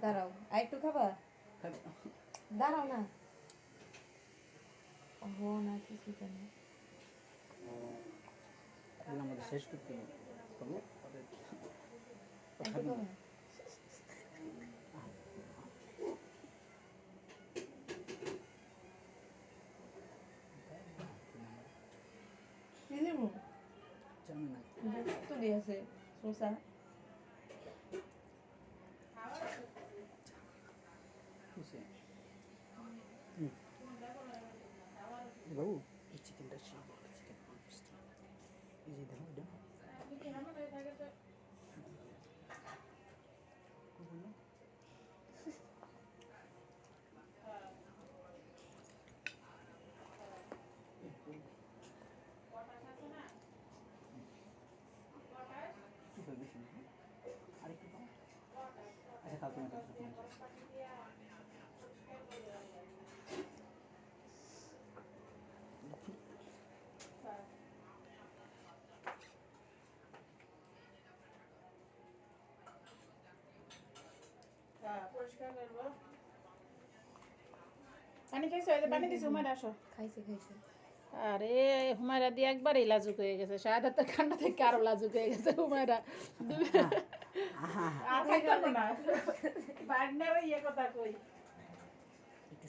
দাঁড়াও আর একটু খাবা খাবে দাঁড়াও না ও না কিছু কেন এগুলো আমাদের শেষ করতে হবে করবো তাদের একটু খাবা কি দেবো বাবু এই চিকেনটা ছিল চিকেন এই যে দেখো এটা আরেকটু আচ্ছা খাও পানি খাইছো? এই যে পানি দিছো হুমায়রা আসো। খাইছে খাইছে। আরে হুমায়রা দিয়ে একবারই লাজুক হয়ে গেছে। শাহাদাত তো ঠান্ডা থেকে আরও লাজুক হয়ে গেছে হুমায়রা। একটু